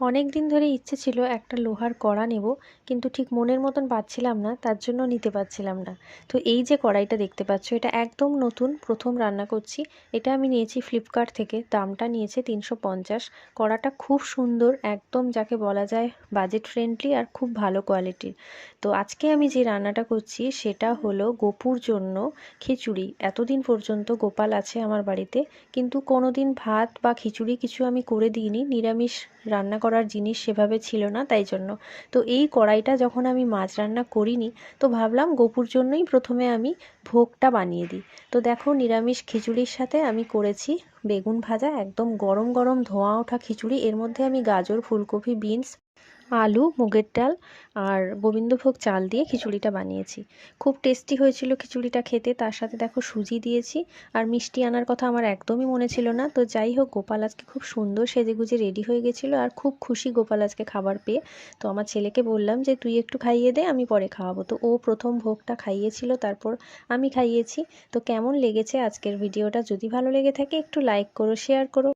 অনেক দিন ধরে ইচ্ছে ছিল একটা লোহার কড়া নেব, কিন্তু ঠিক মনের মতন পাচ্ছিলাম না, তার জন্য নিতে পারছিলাম না। তো এই যে কড়াইটা দেখতে পাচ্ছ, এটা একদম নতুন, প্রথম রান্না করছি। এটা আমি নিয়েছি ফ্লিপকার্ট থেকে, দামটা নিয়েছে তিনশো পঞ্চাশ। কড়াটা খুব সুন্দর, একদম যাকে বলা যায় বাজেট ফ্রেন্ডলি আর খুব ভালো কোয়ালিটির তো আজকে আমি যে রান্নাটা করছি, সেটা হলো গোপুর জন্য খিচুড়ি। এতদিন পর্যন্ত গোপাল আছে আমার বাড়িতে, কিন্তু কোনো দিন ভাত বা খিচুড়ি কিছু আমি করে দিইনি, নিরামিষ রান্না করার জিনিস সেভাবে ছিল না তাই জন্য। তো এই কড়াইটা যখন আমি মাছ রান্না করিনি, তো ভাবলাম গোপুর জন্যই প্রথমে আমি ভোগটা বানিয়ে দিই। তো দেখো নিরামিষ খিচুড়ির সাথে আমি করেছি বেগুন ভাজা, একদম গরম গরম ধোঁয়া ওঠা খিচুড়ি। এর মধ্যে আমি গাজর, ফুলকপি, বিনস আলু, মুগের ডাল আর গোবিন্দভোগ চাল দিয়ে খিচুড়িটা বানিয়েছি। খুব টেস্টি হয়েছিল খিচুড়িটা খেতে, তার সাথে দেখো সুজি দিয়েছি আর মিষ্টি আনার কথা আমার একদমই মনে ছিল না। তো যাই হোক, গোপাল আজকে খুব সুন্দর সেজেগুজে রেডি হয়ে গেছিল আর খুব খুশি গোপাল আজকে খাবার পেয়ে। তো আমার ছেলেকে বললাম যে, তুই একটু খাইয়ে দে, আমি পরে খাওয়াবো। তো ও প্রথম ভোগটা খাইয়েছিল, তারপর আমি খাইয়েছি। তো কেমন লেগেছে আজকের ভিডিওটা? যদি ভালো লেগে থাকে, একটু লাইক করো শেয়ার করো।